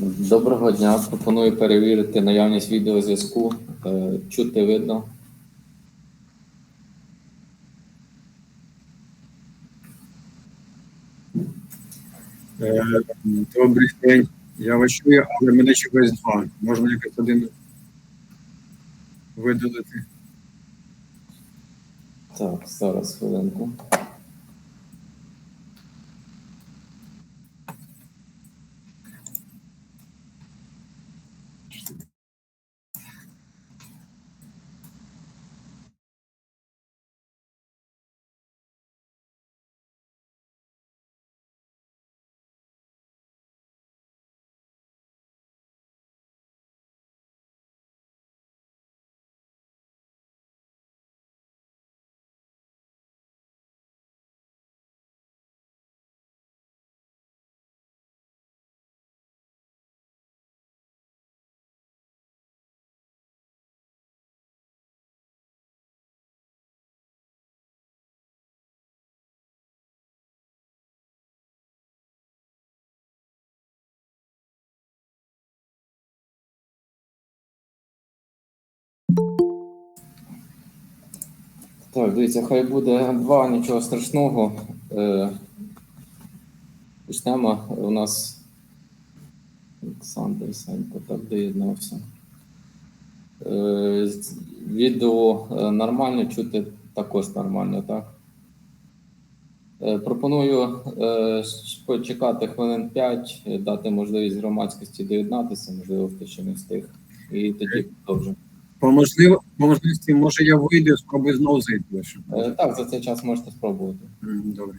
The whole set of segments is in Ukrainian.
Доброго дня. Пропоную перевірити наявність відеозв'язку. Е, Чути видно. Е, Добрий день. Я вас чую, але мене чогось два. Можна якось один видалити. Так, зараз хвилинку. Так, дивіться, хай буде два, нічого страшного. Е, Почнемо. У нас Олександр Сенько так доєднався. Е, Відео е, нормально, чути також нормально, так? Пропоную почекати хвилин 5, дати можливість громадськості доєднатися, можливо, хто ще не встиг. І тоді продовжимо. По, можливо, по можливості, може я вийду, спробую знову зайти. щоб- Е, Так, за цей час можете спробувати. М, Добре.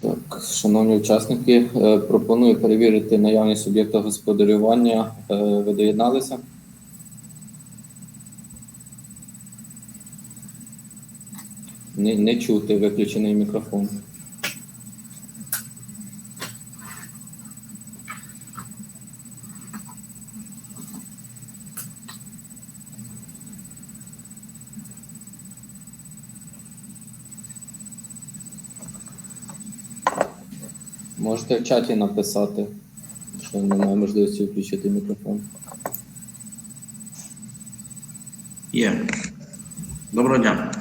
Так, шановні учасники, е, пропоную перевірити наявність об'єкта господарювання. Е, Ви доєдналися? Не, не чути виключений мікрофон. Можете в чаті написати, що немає можливості включити мікрофон. Є. Доброго дня.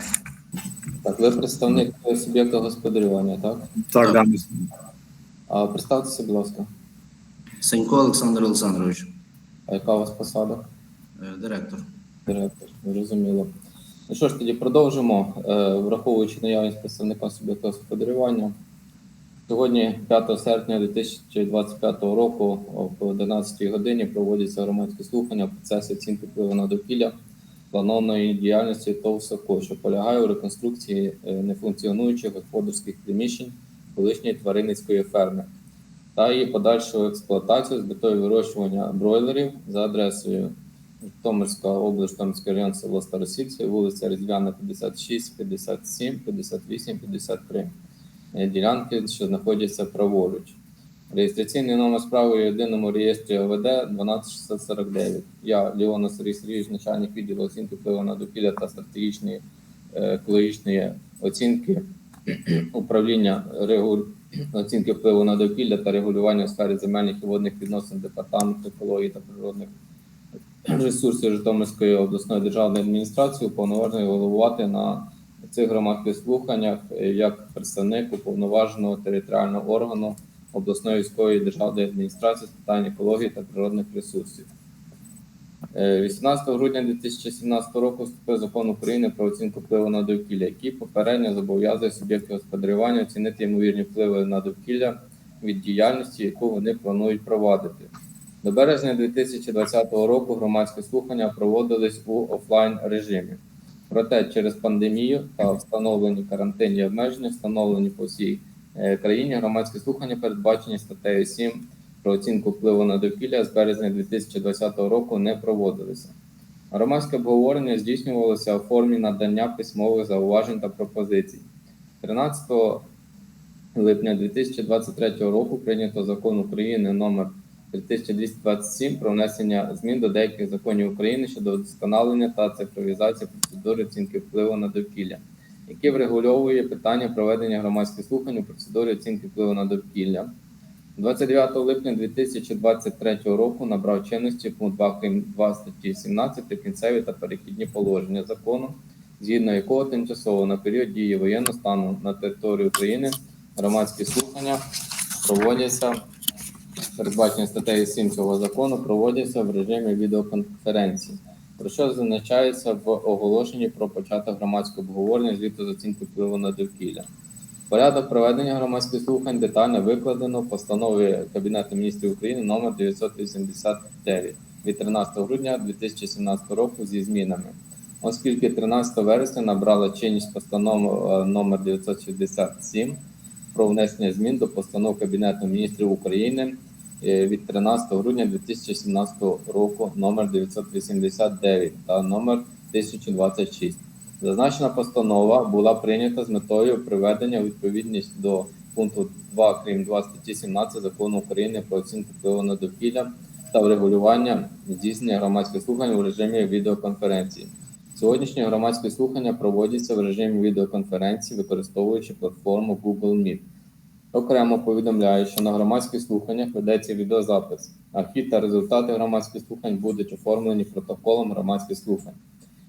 Так, ви представник суб'єкта господарювання, так? Так, да. Представтеся, будь ласка, Сенько Олександр Олександрович, а яка у вас посада? е, директор. Директор, зрозуміло. Ну що ж, тоді продовжимо, Е, враховуючи наявність представника суб'єкта господарювання. Сьогодні, 5 серпня 2025 року, о 11 годині проводяться громадські слухання процесу оцінки впливу на довкілля планованої діяльності ТОВ «Соко», що полягає у реконструкції е, нефункціонуючих господарських приміщень колишньої тваринницької ферми та її подальшу експлуатацію з метою вирощування бройлерів за адресою Житомирська область, Житомирський район, село Старосільце, вулиця Різдвяна, 56, 57, 58, 53. Е, Ділянки, що знаходяться праворуч. Реєстраційний номер справи у єдиному реєстрі ОВД 12649. Я, Леона Сергій Сергійович, начальник відділу оцінки впливу на довкілля та стратегічної е, екологічної оцінки управління регу... оцінки впливу на довкілля та регулювання у сфері земельних і водних відносин департаменту екології та природних ресурсів Житомирської обласної державної адміністрації уповноважений головувати на цих громадських слуханнях е, як представник уповноваженого територіального органу обласної військової державної адміністрації з питань екології та природних ресурсів. Е, 18 грудня 2017 року вступив закон України про оцінку впливу на довкілля, який попередньо зобов'язує суб'єктів господарювання оцінити ймовірні впливи на довкілля від діяльності, яку вони планують провадити. До березня 2020 року громадські слухання проводились у офлайн режимі. Проте через пандемію та встановлені карантинні обмеження, встановлені по всій е, країні, громадські слухання передбачені статтею 7 про оцінку впливу на довкілля з березня 2020 року не проводилися. Громадське обговорення здійснювалося у формі надання письмових зауважень та пропозицій. 13 липня 2023 року прийнято закон України номер 3227 про внесення змін до деяких законів України щодо вдосконалення та цифровізації процедури оцінки впливу на довкілля, який врегульовує питання проведення громадських слухань у процедурі оцінки впливу на довкілля. 29 липня 2023 року набрав чинності пункт 2 крім 2 статті 17 кінцеві та перехідні положення закону, згідно якого тимчасово на період дії воєнного стану на території України громадські слухання проводяться передбачені статтею 7 цього закону, проводяться в режимі відеоконференції, про що зазначається в оголошенні про початок громадського обговорення звіту з оцінки впливу на довкілля. Порядок проведення громадських слухань детально викладено в постанові Кабінету міністрів України номер 989 від 13 грудня 2017 року зі змінами. Оскільки 13 вересня набрала чинність постанова е, номер 967 про внесення змін до постанов Кабінету міністрів України від 13 грудня 2017 року номер 989 та номер 1026. Зазначена постанова була прийнята з метою приведення у відповідність до пункту 2 крім 2 статті 17 закону України про оцінку впливу на довкілля та врегулювання здійснення громадських слухань у режимі відеоконференції. Сьогоднішні громадські слухання проводяться в режимі відеоконференції, використовуючи платформу Google Meet. Окремо повідомляю, що на громадських слуханнях ведеться відеозапис, а хід та результати громадських слухань будуть оформлені протоколом громадських слухань,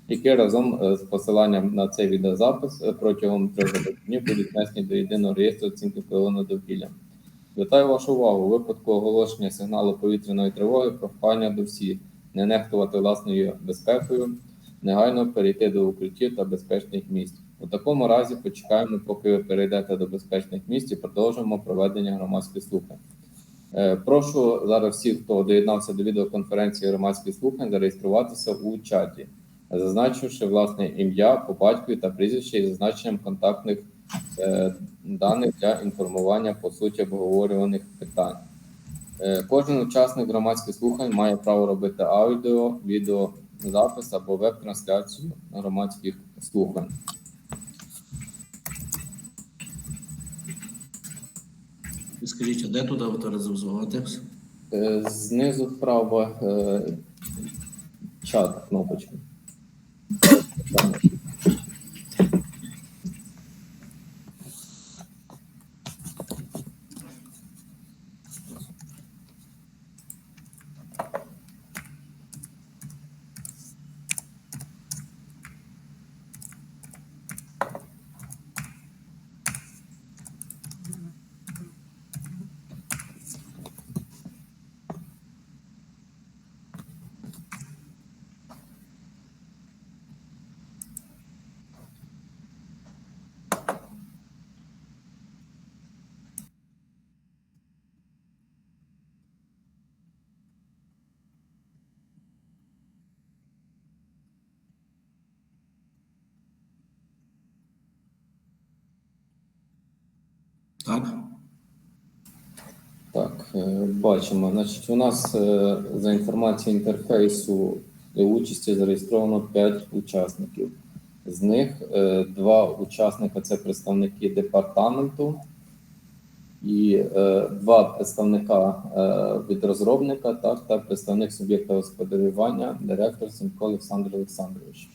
які разом е, з посиланням на цей відеозапис е, протягом трьох днів будуть внесені до єдиного реєстру оцінки впливу на довкілля. Звертаю вашу увагу у випадку оголошення сигналу повітряної тривоги прохання до всіх не нехтувати власною безпекою, негайно перейти до укриттів та безпечних місць. У такому разі почекаємо, поки ви перейдете до безпечних місць і продовжимо проведення громадських слухань. Е, Прошу зараз всіх, хто доєднався до відеоконференції громадських слухань, зареєструватися у чаті, зазначивши власне ім'я по батькові та прізвище із зазначенням контактних е, даних для інформування по суті обговорюваних питань. Е, Кожен учасник громадських слухань має право робити аудіо, відеозапис або веб-трансляцію громадських слухань. Скажіть, а де туди авторизувати? Е, Знизу вправо е, чат кнопочка. Так? Так, е, бачимо. Значить, у нас е, за інформацією інтерфейсу для участі зареєстровано 5 учасників. З них е, два учасника це представники департаменту, і два представника від розробника, так, та представник суб'єкта господарювання, директор Сімко Олександр Олександрович.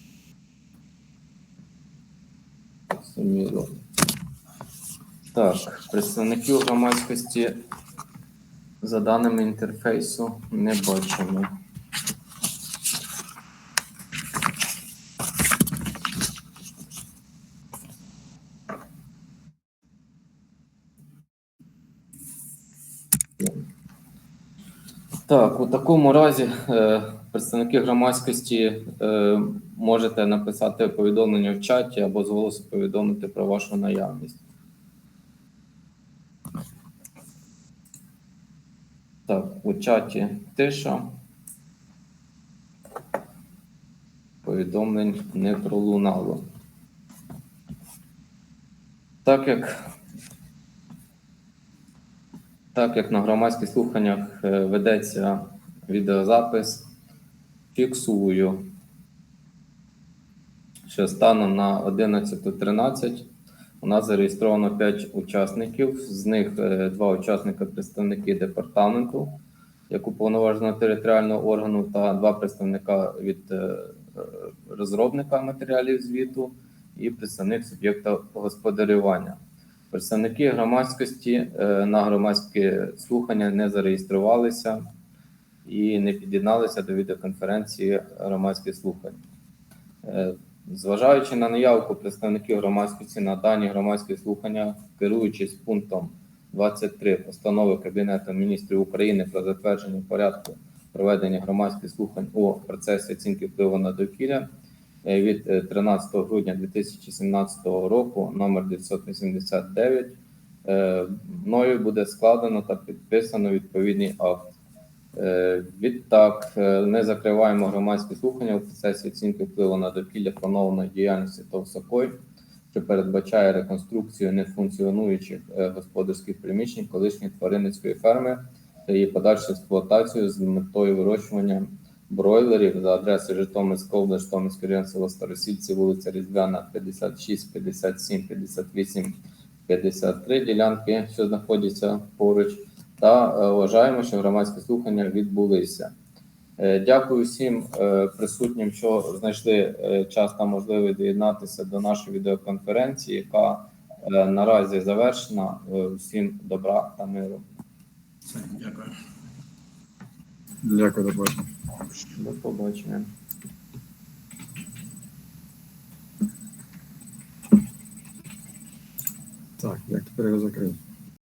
Суміло. Так, представників громадськості за даними інтерфейсу не бачимо. Так, у такому разі е, представники громадськості е, можете написати повідомлення в чаті або з голосу повідомити про вашу наявність. Так, у чаті тиша. Повідомлень не пролунало. Так як, так як на громадських слуханнях е, ведеться відеозапис, фіксую, що станом на 11.13 у нас зареєстровано 5 учасників, з них е, два учасника представники департаменту, як уповноваженого територіального органу, та два представника від е, розробника матеріалів звіту і представник суб'єкта господарювання. Представники громадськості е, на громадські слухання не зареєструвалися і не під'єдналися до відеоконференції громадських слухань. Е, Зважаючи на наявку представників громадськості на дані громадські слухання, керуючись пунктом 23 постанови Кабінету міністрів України про затвердження порядку проведення громадських слухань у процесі оцінки впливу на довкілля е, від е, 13 грудня 2017 року, номер 989, е, мною буде складено та підписано відповідний акт. Е, Відтак, е, не закриваємо громадські слухання у процесі оцінки впливу на довкілля планованої діяльності Товсокой, що передбачає реконструкцію нефункціонуючих е, господарських приміщень колишньої тваринницької ферми та її подальшу експлуатацію з метою вирощування бройлерів за адресою Житомирська область, Житомирський район, село Старосільці, вулиця Різдвяна, 56, 57, 58, 53 ділянки, що знаходяться поруч та е, вважаємо, що громадські слухання відбулися. Е, Дякую всім е, присутнім, що знайшли час та можливість доєднатися до нашої відеоконференції, яка наразі завершена. Всім добра та миру. Дякую. Дякую, до побачення. До побачення. Так, як тепер його закрити?